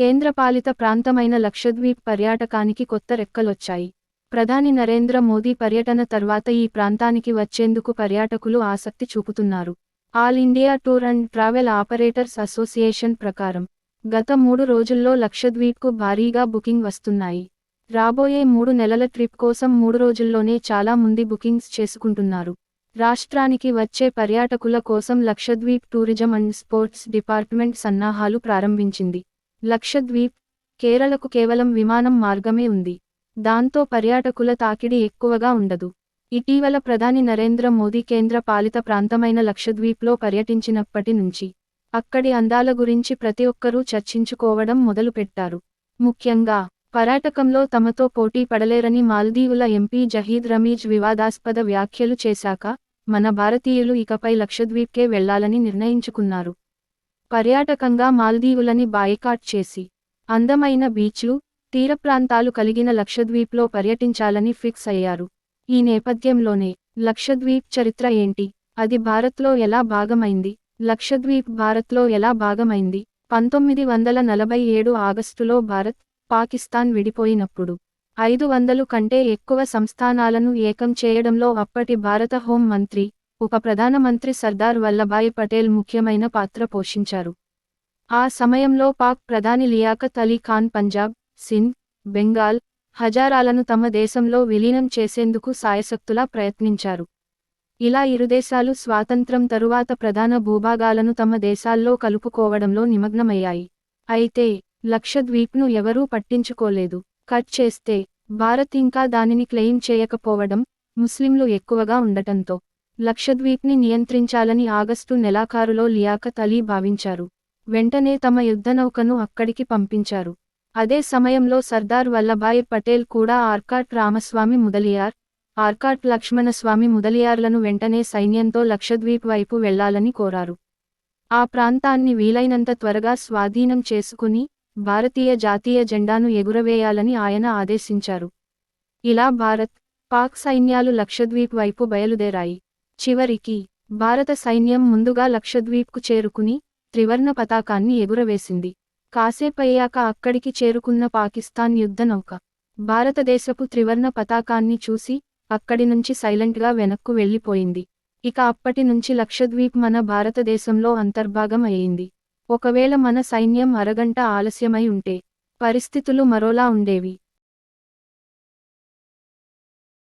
కేంద్రపాలిత ప్రాంతమైన లక్షద్వీప్ పర్యాటకానికి కొత్త రెక్కలొచ్చాయి. ప్రధాని నరేంద్ర మోదీ పర్యటన తర్వాత ఈ ప్రాంతానికి వచ్చేందుకు పర్యాటకులు ఆసక్తి చూపుతున్నారు. All India tour and travel operators association ప్రకారం గత మూడు రోజుల్లో లక్షద్వీప్కు భారీగా బుకింగ్ వస్తున్నాయి. రాబోయే మూడు నెలల ట్రిప్ కోసం మూడు రోజుల్లోనే చాలా మంది బుకింగ్స్ చేసుకుంటున్నారు. రాష్ట్రానికి వచ్చే పర్యాటకుల కోసం Lakshadweep tourism and sports department సన్నాహాలు ప్రారంభించింది. లక్షద్వీప్ కేరళకు కేవలం విమానం మార్గమే ఉంది. దాంతో పర్యాటకుల తాకిడి ఎక్కువగా ఉండదు. ఇటీవల ప్రధాని నరేంద్ర మోదీ కేంద్ర పాలిత ప్రాంతమైన లక్షద్వీప్లో పర్యటించినప్పటి నుంచి అక్కడి అందాల గురించి ప్రతి ఒక్కరూ చర్చించుకోవడం మొదలుపెట్టారు. ముఖ్యంగా పర్యాటకంలో తమతో పోటీ పడలేరని మాల్దీవుల ఎంపీ జహీద్ రమీజ్ వివాదాస్పద వ్యాఖ్యలు చేశాక మన భారతీయులు ఇకపై లక్షద్వీప్కే వెళ్ళాలని నిర్ణయించుకున్నారు. పర్యాటకంగా మాల్దీవులని బాయ్కాట్ చేసి అందమైన బీచ్లు తీర ప్రాంతాలు కలిగిన లక్షద్వీప్లో పర్యటించాలని ఫిక్స్ అయ్యారు. ఈ నేపథ్యంలోనే లక్షద్వీప్ చరిత్ర ఏంటి? అది భారత్లో ఎలా భాగమైంది? లక్షద్వీప్ భారత్లో ఎలా భాగమైంది? పంతొమ్మిది వందల నలభై ఏడు ఆగస్టులో భారత్ పాకిస్తాన్ విడిపోయినప్పుడు ఐదు వందలు కంటే ఎక్కువ సంస్థానాలను ఏకం చేయడంలో అప్పటి భారత హోం మంత్రి ఉప ప్రధానమంత్రి సర్దార్ వల్లభాయ్ పటేల్ ముఖ్యమైన పాత్ర పోషించారు. ఆ సమయంలో పాక్ ప్రధాని లియాకత్ అలీ ఖాన్ పంజాబ్ సింధ్ బెంగాల్ హజారాలను తమ దేశంలో విలీనం చేసేందుకు సాయశక్తులా ప్రయత్నించారు. ఇలా ఇరుదేశాలు స్వాతంత్రం తరువాత ప్రధాన భూభాగాలను తమ దేశాల్లో కలుపుకోవడంలో నిమగ్నమయ్యాయి. అయితే లక్షద్వీప్ను ఎవరూ పట్టించుకోలేదు. కట్ చేస్తే భారత్ ఇంకా దానిని క్లెయిమ్ చేయకపోవడం ముస్లింలు ఎక్కువగా ఉండటంతో లక్షద్వీప్ని నియంత్రించాలని ఆగస్టు నెలాఖారులో లియాకత్ అలీ భావించారు. వెంటనే తమ యుద్ధనౌకను అక్కడికి పంపించారు. అదే సమయంలో సర్దార్ వల్లభాయ్ పటేల్ కూడా ఆర్కాట్ రామస్వామి ముదలియార్ ఆర్కాట్ లక్ష్మణస్వామి ముదలియార్లను వెంటనే సైన్యంతో లక్షద్వీప్ వైపు వెళ్ళాలని కోరారు. ఆ ప్రాంతాన్ని వీలైనంత త్వరగా స్వాధీనం చేసుకుని భారతీయ జాతీయ జెండాను ఎగురవేయాలని ఆయన ఆదేశించారు. ఇలా భారత్ పాక్ సైన్యాలు లక్షద్వీప్ వైపు బయలుదేరాయి. చివరికి భారత సైన్యం ముందుగా లక్షద్వీప్కు చేరుకుని త్రివర్ణ పతాకాన్ని ఎగురవేసింది. కాసేపయ్యాక అక్కడికి చేరుకున్న పాకిస్తాన్ యుద్ధనౌక భారతదేశపు త్రివర్ణ పతాకాన్ని చూసి అక్కడి నుంచి సైలెంట్గా వెనక్కు వెళ్ళిపోయింది. ఇక అప్పటి నుంచి లక్షద్వీప్ మన భారతదేశంలో అంతర్భాగం అయింది ఒకవేళ మన సైన్యం అరగంట ఆలస్యమై ఉంటే పరిస్థితులు మరోలా ఉండేవి.